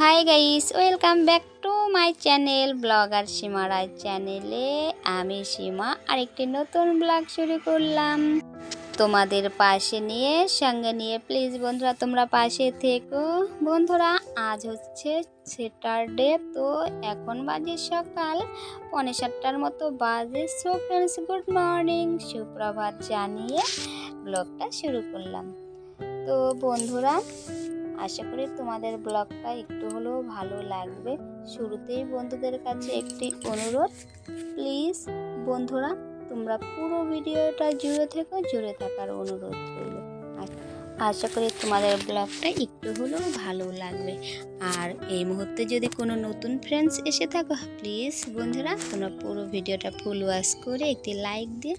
Hi guys welcome back to my channel blogger Seema Roy চ্যানেলে আমি সীমা আরেকটি নতুন ব্লগ শুরু করলাম। তোমাদের পাশে নিয়ে, সঙ্গে নিয়ে প্লিজ বন্ধুরা, তোমরা পাশে থেকো। বন্ধুরা, আজ হচ্ছে স্যাটারডে তো এখন বাজে সকাল। পৌনে সাতটার মতো বাজে। সো ফ্রেন্ডস গুড মর্নিং সুপ্রভাত জানিয়ে ব্লগটা শুরু করলাম। তো বন্ধুরা আশা করি তোমাদের ব্লগটা একটু হলেও ভালো লাগবে। শুরুতেই বন্ধুদের কাছে একটি অনুরোধ, প্লিজ বন্ধুরা, তোমরা পুরো ভিডিওটা জুড়ে থেকো, জুড়ে থাকার অনুরোধ রইল। আশা করি তোমাদের ব্লগটা একটু হলেও ভালো লাগবে। আর এই মুহূর্তে যদি কোনো নতুন ফ্রেন্ডস এসে থাকো প্লিজ বন্ধুরা, তোমরা পুরো ভিডিওটা ফুল ওয়াশ করে একটি লাইক দিয়ে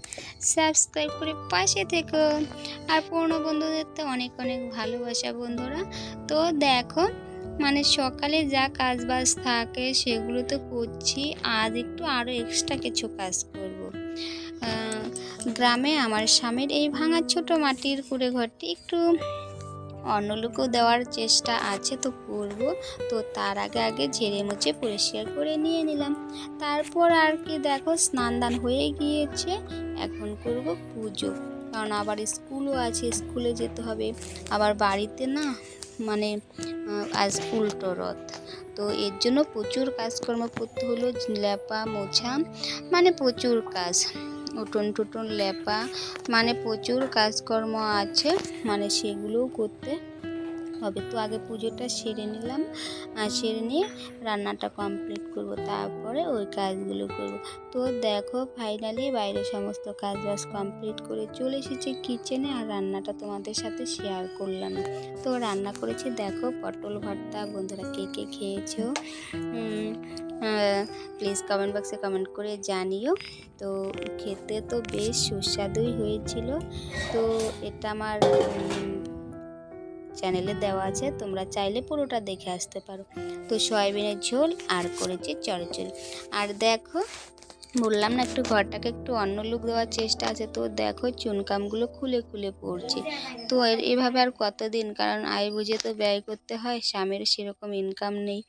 সাবস্ক্রাইব করে পাশে থেকো। আর পুরনো বন্ধুদের তো অনেক অনেক ভালোবাসা বন্ধুরা। তো দেখো মানে সকালে যা কাজ বাজ থাকে সেগুলো তো করছি। আজ একটু আরও এক্সট্রা কিছু কাজ করব। গ্রামে আমার স্বামীর এই ভাঙা ছোট মাটির কুড়ে ঘরটি একটু অন্য লোকও দেওয়ার চেষ্টা আছে তো করব। তো তার আগে আগে ঝেড়ে মুছে পরিষ্কার করে নিয়ে নিলাম। তারপর আর কি দেখো স্নান দান হয়ে গিয়েছে। এখন করব পুজো। কারণ আবার স্কুলও আছে, স্কুলে যেতে হবে। আবার বাড়িতে না মানে আজ উল্টো রথ। তো এর জন্য প্রচুর কাজকর্ম করতে হলো, লেপা, মোছা মানে প্রচুর কাজ। উঠোন টুটন লেপা মানে প্রচুর কাজকর্ম আছে মানে সেগুলোও করতে হবে। তো আগে পুজোটা সেরে নিলাম। সেরে নিয়ে রান্নাটা কমপ্লিট করব। তারপরে ওই কাজগুলো করব। তো দেখো ফাইনালি বাইরে সমস্ত কাজ বাজ কমপ্লিট করে চলে এসেছি কিচেনে আর রান্নাটা তোমাদের সাথে শেয়ার করলাম। তো রান্না করেছি, দেখো, পটল ভর্তা। বন্ধুরা, কে কে খেয়েছো? প্লিজ কমেন্ট বক্সে কমেন্ট করে জানিও। তো খেতে তো বেশ সুস্বাদুই হয়েছিল। তো এটা আমার চ্যানেলে দেওয়া আছে, তোমরা চাইলে পুরোটা দেখে আসতে পারো। তো সয়াবিনের ঝোল আর করেছি চড়চড়ি। আর দেখো বললাম না একটু ঘরটাকে একটু অন্য লুক দেওয়ার চেষ্টা আছে। তো দেখো, চুনকামগুলো খুলে খুলে পড়ছে। তো এভাবে আর কতদিন? কারণ আয় বুঝে তো ব্যয় করতে হয়, স্বামীর সেরকম ইনকাম নেই।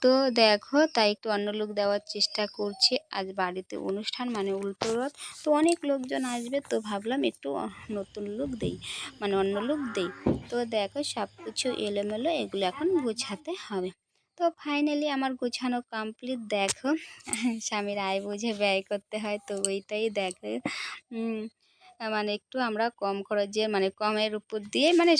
তো দেখো, তাই একটু অন্য লুক দেওয়ার চেষ্টা করছি। আজ বাড়িতে অনুষ্ঠান মানে উল্টো রথ। তো অনেক লোকজন আসবে, তো ভাবলাম একটু নতুন লুক দেই মানে অন্য লুক দেই। তো দেখো সব কিছু এলোমেলো, এগুলো এখন গোছাতে হবে। তো ফাইনালি আমার গোছানো কমপ্লিট দেখো। স্বামীর আয় বুঝে ব্যয় করতে হয়, তো ওইটাই দেখো। মানে একটু আমরা কম খরচে মানে কমের উপর দিয়ে মানে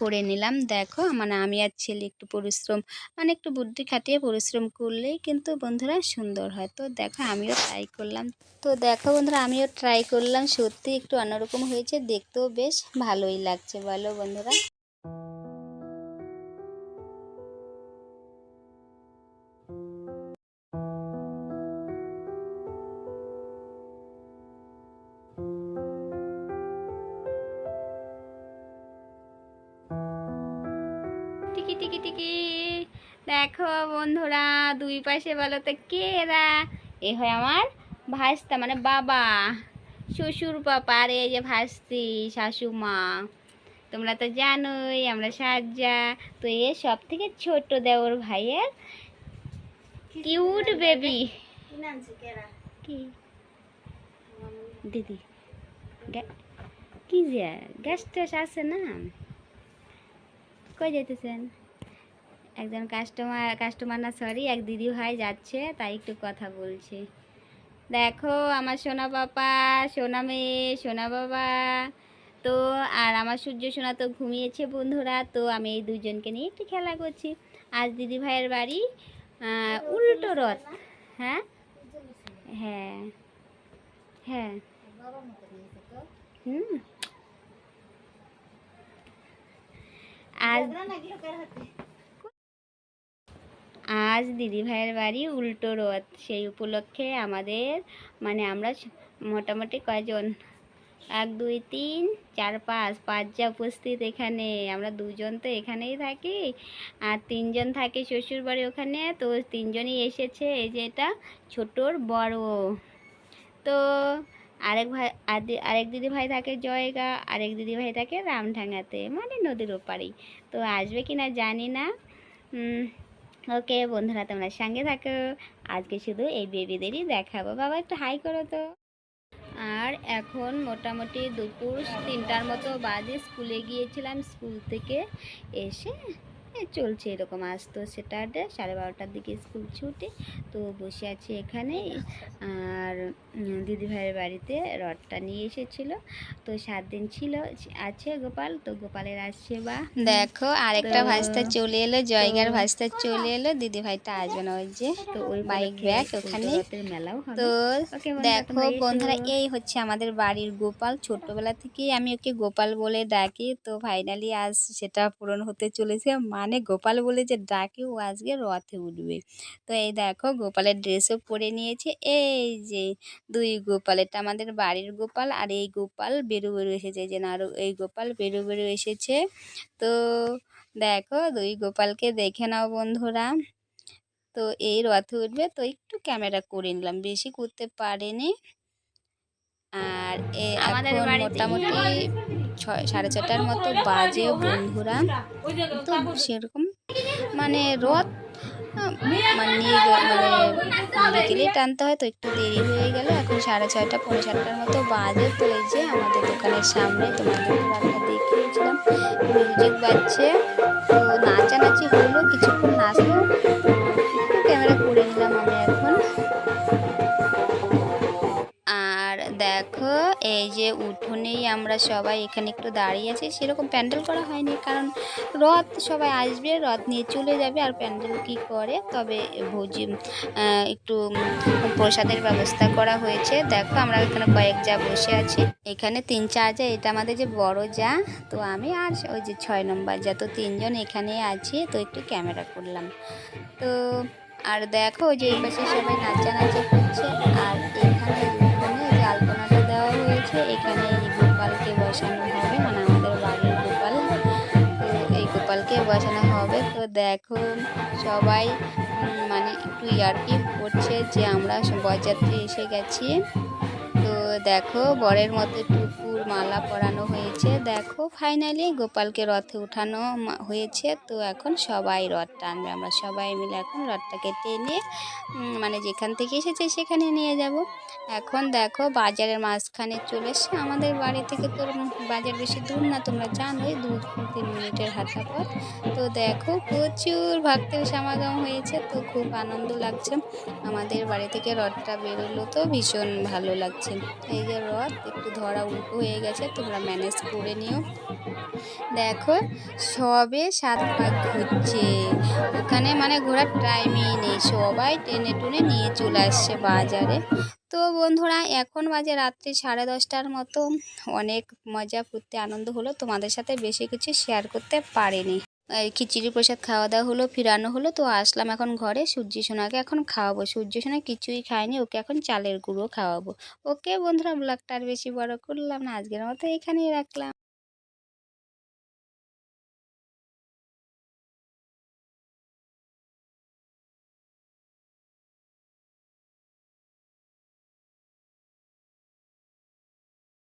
করে নিলাম। দেখো মানে আমি আর ছেলে একটু পরিশ্রম মানে একটু বুদ্ধি খাটিয়ে পরিশ্রম করলেই কিন্তু বন্ধুরা সুন্দর হয়। তো দেখো, আমিও ট্রাই করলাম। তো দেখো বন্ধুরা, আমিও ট্রাই করলাম। সত্যি একটু অন্যরকম হয়েছে, দেখতেও বেশ ভালোই লাগছে, বলো বন্ধুরা। টিকি টিকি। দেখো বন্ধুরা, দুই পাশে বলো তো কে এরা? এ হয় আমার ভাস্তা মানে বাবা, শ্বশুর, পাপা। আর এই যে ভাস্তি, শাশুমা, তোমরা তো জানোই, আমরা সাজ্জা। তো এ সব থেকে ছোট দেওর ভাইয়ের কিউট বেবি দিদি কি যে, গ্যাস ট্যাস আছে না? কই যেতেছেন একজন কাস্টমার কাস্টমার না সরি এক দিদি ভাই যাচ্ছে, তাই একটু কথা বলছে। দেখো, আমার সোনা বাবা সোনা মেয়ে, সোনা বাবা। তো, আর আমার সূর্য সোনা তো ঘুমিয়েছে বন্ধুরা, তো আমি এই দুজনকে নিয়ে একটু খেলা করছি। আজ দিদি ভাইয়ের বাড়ি উল্টো রথ। হ্যাঁ? হ্যাঁ। হ্যাঁ। হুম। আজ আজ দিদি ভাইয়ের বাড়ি উল্টো রথ সেই উপলক্ষে আমাদের মানে আমরা মোটামুটি কয়জন? এক, দুই, তিন, চার, পাঁচ পাঁচ যা উপস্থিত এখানে। আমরা দুজন তো এখানেই থাকি, আর তিনজন থাকে শ্বশুর বাড়ি ওখানে, তো তিনজনই এসেছে। এই যে এটা ছোটোর বড়। তো আরেক ভাই আরেক দিদি ভাই থাকে জয়গা, আরেক দিদি ভাই থাকে রামঢাঙ্গাতে মানে নদীর ওপারেই। তো আসবে কি না জানি না। ওকে, বন্ধুরা, তোমরা সঙ্গে থাকো। আজকে শুধু এই বেবিদেরই দেখাবো। বাবা, একটু হাই করো তো। আর এখন মোটামুটি দুপুর তিনটার মতো বাজে। স্কুলে গিয়েছিলাম স্কুল থেকে এসে চলছে এরকম আসতো স্যাটারডে সাড়ে বারোটার দিকে স্কুল ছুটি তো বসে আছি এখানে। আর দিদিভাইয়ের বাড়িতে রডটা নিয়ে এসেছিল তো সাত দিন ছিল আছে গোপাল তো গোপালের আসছে বা। দেখো আরেকটা ভাস্তা চলে এলো জয়গার ভাস্তা চলে এলো দিদি ভাইটা আসবে না ওই যে তো ওই বাইক ব্যাগ ওখানে। মেলাও তো দেখো বন্ধুরা এই হচ্ছে আমাদের বাড়ির গোপাল। ছোট্টবেলা থেকেই আমি ওকে গোপাল বলে ডাকি তো ফাইনালি আজ সেটা পূরণ হতে চলেছে। মানে গোপাল বলে যে ডাকি ও আজকে রথে উঠবে। তো এই দেখো গোপালের ড্রেসও পরে নিয়েছে। এই যে দুই গোপাল এটা আমাদের বাড়ির গোপাল আর এই গোপাল বেরু বেরু এসেছে যে না আরও এই গোপাল বেরু বেরু এসেছে। তো দেখো দুই গোপালকে দেখে নাও বন্ধুরা। তো এই রথে উঠবে। তো একটু ক্যামেরা করে নিলাম বেশি করতে পারেনি। আর এ আমাদের এখন মোটামুটি ছয়, সাড়ে চারটার মতো বাজে বন্ধুরা। তো সেরকম মানে রথ মানে গে- মানে বিকেলে টানতে হয়, তো একটু দেরি হয়ে গেল এখন সাড়ে ছয়টা, পৌনে সাতটার মতো বাজে। তো এই যে আমাদের দোকানের সামনে তোমাদের দেখিয়েছিলাম, মিউজিক বাজছে। তো নাচানাচি আমরা সবাই এখানে একটু দাঁড়িয়ে আছি। সেরকম প্যান্ডেল করা হয়নি, কারণ রথ সবাই আসবে, রথ নিয়ে চলে যাবে আর প্যান্ডেল কি করে? তবে ভোজি একটু প্রসাদের ব্যবস্থা করা হয়েছে। দেখো আমরা এখানে কয়েক যা বসে আছি। এখানে তিন চার যা, এটা আমাদের যে বড় যা, তো আমি আর ওই যে ছয় নম্বর যা, তো তিনজন এখানে আছি, তো একটু ক্যামেরা করলাম। তো আর দেখো যে এই পাশে সবাই নাচানাচি করছে, আর এখানে যে আলপনাটা দেওয়া হয়েছে, এখানে বসানো হবে। মানে আমাদের বাড়ির গোপাল। তো এই গোপালকে বসানো হবে। তো দেখো, সবাই মানে একটু ইয়ার্কি করছে যে আমরা বরযাত্রী এসে গেছি। তো দেখো, বরের মতো টুকুর মালা পরানো হয়েছে। দেখো ফাইনালি গোপালকে রথে উঠানো হয়েছে। তো এখন সবাই রথ টানবে। আমরা সবাই মিলে এখন রথটাকে টেনে মানে যেখান থেকে এসেছে সেখানে নিয়ে যাব। এখন দেখো, বাজারের মাঝখানে চলে এসছে আমাদের বাড়ি থেকে তো বাজার বেশি দূর না, তোমরা জানোই, দু তিন মিনিটের হাঁটা পথ তো দেখো, প্রচুর ভক্তের সমাগম হয়েছে। তো খুব আনন্দ লাগছে। আমাদের বাড়ি থেকে রথটা বেরোলো তো ভীষণ ভালো লাগছে। এই যে রথ, একটু ধরা উল্টো হয়ে গেছে, তোমরা ম্যানেজ করে নিও। দেখো, সবে সাত পাক ঘুরছে ওখানে মানে ঘোরার টাইমই নেই, সবাই টেনে টুনে নিয়ে চলে আসছে বাজারে। তো বন্ধুরা, এখন বাজে রাত্রি সাড়ে দশটার মতো। অনেক মজা করতে আনন্দ হলো, তোমাদের সাথে বেশি কিছু শেয়ার করতে পারিনি। খিচুড়ি প্রসাদ খাওয়া দাওয়া হলো, ফিরানো হলো, তো আসলাম এখন ঘরে। সূর্য সোনাকে এখন খাওয়াবো। সূর্য সোনা কিছুই খায়নি, ওকে এখন চালের গুঁড়ো খাওয়াবো। ওকে বন্ধুরা, ব্লগটা আর বেশি বড় করলাম না, আজকের মতো এখানেই রাখলাম।